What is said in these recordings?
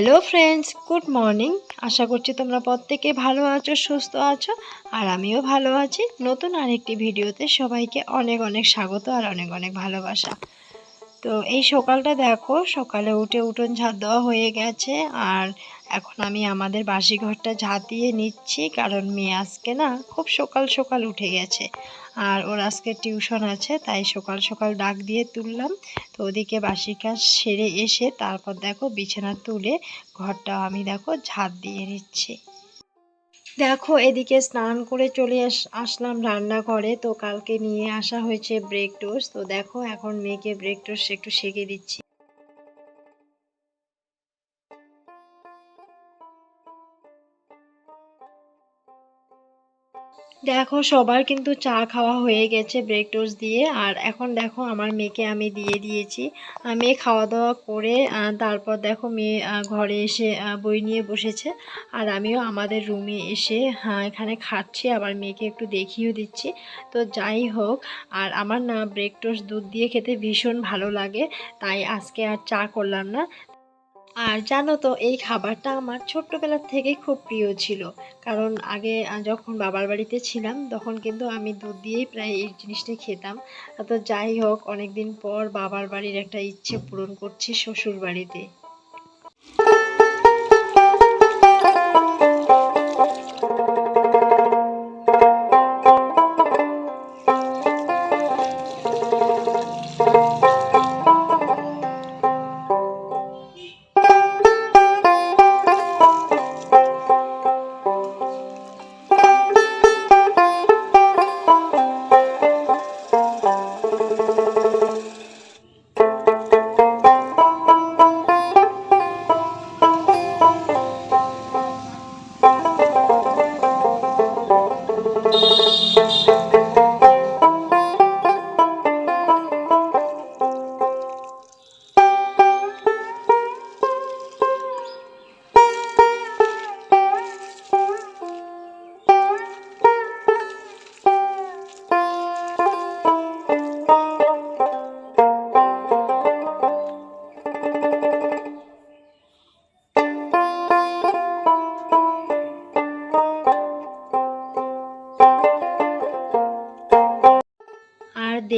Hello friends good morning আশা করছি তোমরা প্রত্যেকে ভালো আছো, সুস্থ আছো, আর আমিও ভালো আছি। নতুন আরেকটি ভিডিওতে সবাইকে অনেক অনেক স্বাগত আর অনেক অনেক ভালোবাসা। তো এই সকালটা দেখো, সকালে উঠে উঠোন ঝাঁত দেওয়া হয়ে গেছে, আর এখন আমি আমাদের বাসি ঘরটা ঝাঁট দিয়ে নিচ্ছি, কারণ মেয়ে আজকে না খুব সকাল সকাল উঠে গেছে। আর ওর আজকে টিউশন আছে, তাই সকাল সকাল ডাক দিয়ে তুললাম। তো ওদিকে বাসি কাজ সেরে এসে তারপর দেখো বিছানা তুলে ঘরটা আমি দেখো ঝাঁট দিয়ে নিচ্ছি। দেখো এদিকে স্নান করে চলে আস, আসলাম রান্নাঘরে। তো কালকে নিয়ে আসা হয়েছে ব্রেক টোস্ট তো দেখো এখন মেয়েকে ব্রেক টোস্ট একটু সেকে দিচ্ছি। দেখো, সবার কিন্তু চা খাওয়া হয়ে গেছে ব্রেক টোস্ট দিয়ে। আর এখন দেখো, আমার মেয়েকে আমি দিয়ে দিয়েছি। মেয়ে খাওয়া দাওয়া করে তারপর দেখো, মেয়ে ঘরে এসে বই নিয়ে বসেছে। আর আমিও আমাদের রুমে এসে হ্যাঁ এখানে খাচ্ছি। আবার মেয়েকে একটু দেখিয়েও দিচ্ছি। তো যাই হোক, আর আমার না ব্রেক টোস্ট দুধ দিয়ে খেতে ভীষণ ভালো লাগে। তাই আজকে আর চা করলাম না। আর জানো তো, এই খাবারটা আমার ছোট্টবেলার থেকেই খুব প্রিয় ছিল। কারণ আগে যখন বাবার বাড়িতে ছিলাম, তখন কিন্তু আমি দুধ দিয়েই প্রায় এই জিনিসটা খেতাম। তো যাই হোক, অনেকদিন পর বাবার বাড়ির একটা ইচ্ছে পূরণ করছি শ্বশুর বাড়িতে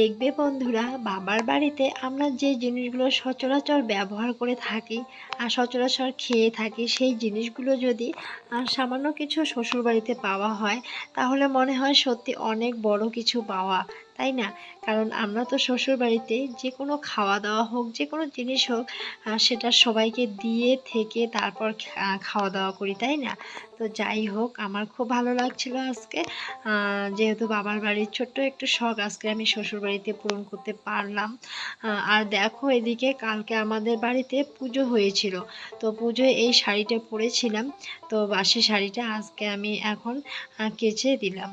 দেখবে বন্ধুরা, বাবার বাড়িতে আমরা যে জিনিসগুলো সচরাচর ব্যবহার করে থাকি আর সচরাচর খেয়ে থাকি, সেই জিনিসগুলো যদি সামান্য কিছু শ্বশুর বাড়িতে পাওয়া হয়, তাহলে মনে হয় সত্যি অনেক বড় কিছু পাওয়া তাই না? কারণ আমরা তো শ্বশুর বাড়িতে যে কোনো খাওয়া দাওয়া হোক যে কোনো জিনিস হোক সেটা সবাইকে দিয়ে থেকে তারপর খাওয়া দাওয়া করি, তাই না? তো যাই হোক, আমার খুব ভালো লাগছিল আজকে। যেহেতু বাবার বাড়ির ছোট্ট একটু শখ, আজকে আমি শ্বশুর বাড়িতে পূরণ করতে পারলাম। আর দেখো এদিকে কালকে আমাদের বাড়িতে পুজো হয়েছিল। তো পুজোয় এই শাড়িটা পরেছিলাম। তো বাসি শাড়িটা আজকে আমি এখন কেচে দিলাম।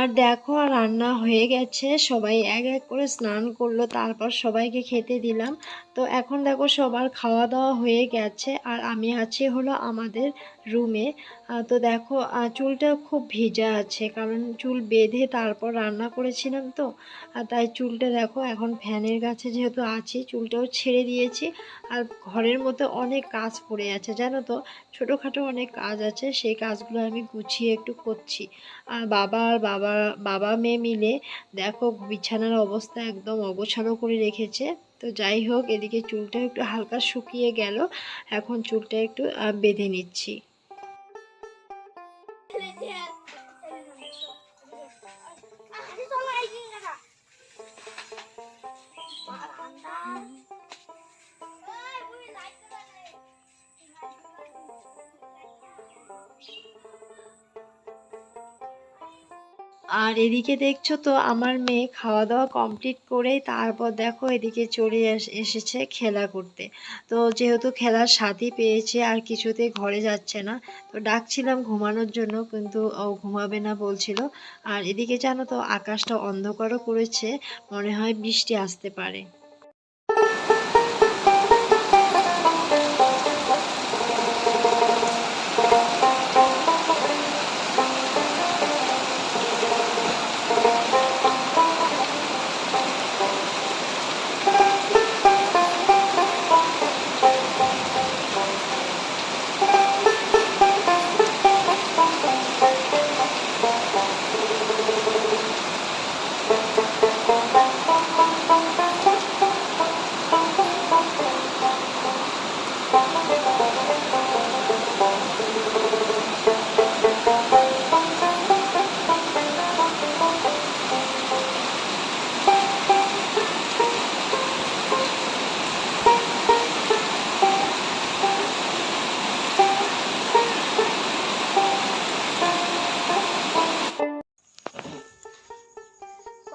আর দেখো রান্না হয়ে গেছে। সবাই এক এক করে স্নান করল, তারপর সবাইকে খেতে দিলাম। তো এখন দেখো, সবার খাওয়া দাওয়া হয়ে গেছে, আর আমি আছি হলো আমাদের রুমে। তো দেখো চুলটা খুব ভেজা আছে, কারণ চুল বেঁধে তারপর রান্না করেছিলাম তো। আর তাই চুলটা দেখো, এখন ফ্যানের কাছে যেহেতু আছি, চুলটাও ছেড়ে দিয়েছি। আর ঘরের মধ্যে অনেক কাজ পড়ে আছে, জানো তো? ছোটোখাটো অনেক কাজ আছে, সেই কাজগুলো আমি গুছিয়ে একটু করছি। আর বাবা আর বাবা বাবা মেয়ে মিলে দেখো বিছানার অবস্থা একদম অগোছালো করে রেখেছে। তো যাই হোক, এদিকে চুলটা একটু হালকা শুকিয়ে গেল। এখন চুলটা একটু বেঁধে নিচ্ছি। আর এদিকে দেখছ তো আমার মেয়ে খাওয়া দাওয়া কমপ্লিট করে তারপর দেখো এদিকে চলে এস- এসেছে খেলা করতে। তো যেহেতু খেলার সাথে পেয়েছে আর কিছুতে ঘরে যাচ্ছে না, তো ডাকছিলাম ঘুমানোর জন্য কিন্তু ও ঘুমাবে না বলছিল। আর এদিকে জানো তো আকাশটা অন্ধকারও করেছে, মনে হয় বৃষ্টি আসতে পারে।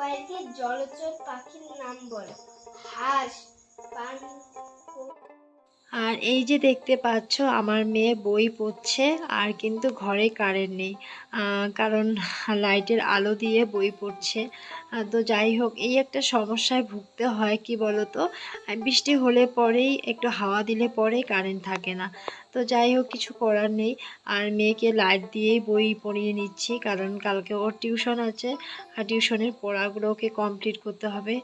কয়েকটি জলচর পাখির নাম বলো। হাঁস আর এই যে দেখতে পাচ্ছ, আমার মেয়ে বই পড়ছে, আর কিন্তু ঘরে কারেন্ট নেই। কারণ লাইটের আলো দিয়ে বই পড়ছে। তো যাই হোক, এই একটা সমস্যায় ভুগতে হয়, কি বলতো? বৃষ্টি হলে পরেই, একটু হাওয়া দিলে পরেই কারেন্ট থাকে না। তো যাই হোক, কিছু করার নেই। আর মেয়েকে লাইট দিয়েই বই পড়িয়ে নিচ্ছি, কারণ কালকে ওর টিউশন আছে। আর টিউশনের পড়াগুলো ওকে কমপ্লিট করতে হবে।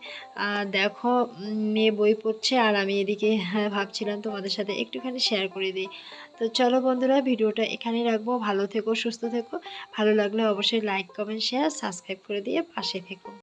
আর দেখো মেয়ে বই পড়ছে, আর আমি এদিকে হ্যাঁ ভাবছিলাম তোমাদের সাথে একটুখানি শেয়ার করে দিই। তো চলো বন্ধুরা, ভিডিওটা এখানেই রাখব। ভালো থেকো, সুস্থ থেকো। ভালো লাগলে অবশ্যই লাইক কমেন্ট শেয়ার সাবস্ক্রাইব করে দিয়ে পাশে থেকো।